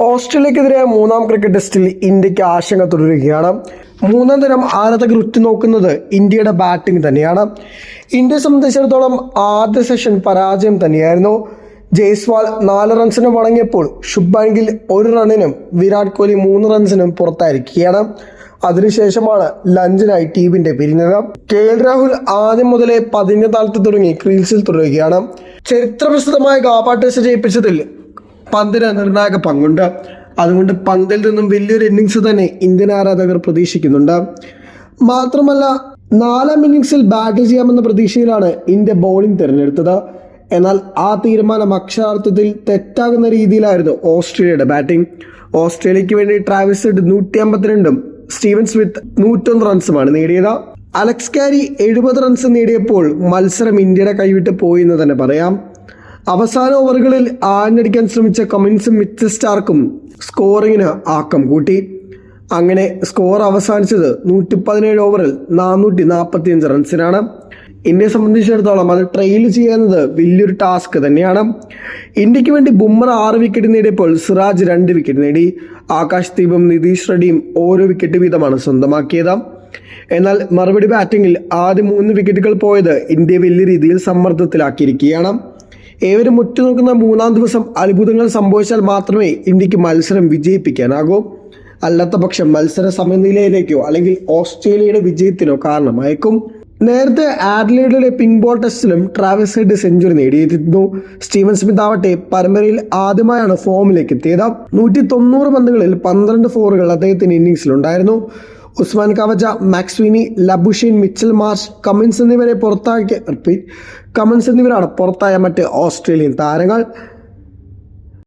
ഓസ്ട്രേലിയക്കെതിരെ മൂന്നാം ക്രിക്കറ്റ് ടെസ്റ്റിൽ ഇന്ത്യയ്ക്ക് ആശങ്ക തുടരുകയാണ്. മൂന്നാം ദിനം ആരാധകർ ഉറ്റുനോക്കുന്നത് ഇന്ത്യയുടെ ബാറ്റിംഗ് തന്നെയാണ്. ഇന്ത്യയെ സംബന്ധിച്ചിടത്തോളം ആദ്യ സെഷൻ പരാജയം തന്നെയായിരുന്നു. ജയ്സ്വാൾ നാല് റൺസിന് വഴങ്ങിയപ്പോൾ ശുഭ്മാൻ ഒരു റണ്ണിനും വിരാട് കോഹ്ലി മൂന്ന് റൺസിനും പുറത്തായിരിക്കുകയാണ്. അതിനുശേഷമാണ് ലഞ്ചിനായി ടീമിന്റെ പിരിഞ്ഞത്. കെ എൽ രാഹുൽ ആദ്യം മുതലേ പതിഞ്ഞ താളത്ത് തുടങ്ങി ക്രീസിൽ തുടരുകയാണ്. ചരിത്രപ്രസിദ്ധമായ ഗാബ ടെസ്റ്റ് ജയിപ്പിച്ചതിൽ പന്തിന് നിർണായക പങ്കുണ്ട്. അതുകൊണ്ട് പന്തിൽ നിന്നും വലിയൊരു ഇന്നിങ്സ് തന്നെ ഇന്ത്യൻ ആരാധകർ പ്രതീക്ഷിക്കുന്നുണ്ട്. മാത്രമല്ല നാലാം ഇന്നിങ്സിൽ ബാറ്റ് ചെയ്യാമെന്ന പ്രതീക്ഷയിലാണ് ഇന്ത്യ ബൗളിംഗ് തിരഞ്ഞെടുത്തത്. എന്നാൽ ആ തീരുമാനം അക്ഷരാർത്ഥത്തിൽ തെറ്റാകുന്ന രീതിയിലായിരുന്നു ഓസ്ട്രേലിയയുടെ ബാറ്റിംഗ് ഓസ്ട്രേലിയക്ക് വേണ്ടി ട്രാവിസ് ഹെഡ് നൂറ്റി അമ്പത്തിരണ്ടും സ്റ്റീവൻ സ്മിത്ത് നൂറ്റൊന്ന് റൺസുമാണ് നേടിയത്. അലക്സ് കാരി എഴുപത് റൺസ് നേടിയപ്പോൾ മത്സരം ഇന്ത്യയുടെ കൈവിട്ട് പോയി എന്ന് തന്നെ പറയാം. അവസാന ഓവറുകളിൽ ആഞ്ഞടിക്കാൻ ശ്രമിച്ച കമിൻസും മിച്ച സ്റ്റാർക്കും സ്കോറിങ്ങിന് ആക്കം കൂട്ടി. അങ്ങനെ സ്കോർ അവസാനിച്ചത് നൂറ്റി പതിനേഴ് ഓവറിൽ നാനൂറ്റി നാൽപ്പത്തി അഞ്ച് റൺസിനാണ്. ഇന്ത്യയെ സംബന്ധിച്ചിടത്തോളം അത് ട്രെയിൽ ചെയ്യുന്നത് വലിയൊരു ടാസ്ക് തന്നെയാണ്. ഇന്ത്യയ്ക്ക് വേണ്ടി ബുംറ ആറ് വിക്കറ്റ് നേടിയപ്പോൾ സിറാജ് രണ്ട് വിക്കറ്റ് നേടി. ആകാശ് ദീപും നിതീഷ് റെഡ്ഡിയും ഓരോ വിക്കറ്റ് വീതമാണ് സ്വന്തമാക്കിയത്. എന്നാൽ മറുപടി ബാറ്റിംഗിൽ ആദ്യ മൂന്ന് വിക്കറ്റുകൾ പോയത് ഇന്ത്യ വലിയ രീതിയിൽ സമ്മർദ്ദത്തിലാക്കിയിരിക്കുകയാണ്. ഏവരും ഉറ്റുനോക്കുന്ന മൂന്നാം ദിവസം അത്ഭുതങ്ങൾ സംഭവിച്ചാൽ മാത്രമേ ഇന്ത്യയ്ക്ക് മത്സരം വിജയിപ്പിക്കാനാകൂ. അല്ലാത്ത പക്ഷം മത്സര സമനിലയിലേക്കോ അല്ലെങ്കിൽ ഓസ്ട്രേലിയയുടെ വിജയത്തിനോ കാരണമായേക്കും. നേരത്തെ ആഡ്ലേഡിലെ പിങ്ക് ബോൾ ടെസ്റ്റിലും ട്രാവിസ് ഹെഡ് സെഞ്ചുറി നേടിയിരുന്നു. സ്റ്റീവൻ സ്മിത്ത് ആവട്ടെ പരമ്പരയിൽ ആദ്യമായാണ് ഫോമിലേക്ക് എത്തിയത്. നൂറ്റി തൊണ്ണൂറ് പന്തുകളിൽ പന്ത്രണ്ട് ഫോറുകൾ അദ്ദേഹത്തിന് ഇന്നിങ്സിലുണ്ടായിരുന്നു Usman Khawaja McSweeney Labuschagne Mitchell Marsh Cummins എന്നിവരെ പുറത്താക്കിയ റിപ്പീറ്റ്. കമിൻസ് എന്നിവരാണ് പുറത്തായ മറ്റ് ഓസ്ട്രേലിയൻ താരങ്ങൾ.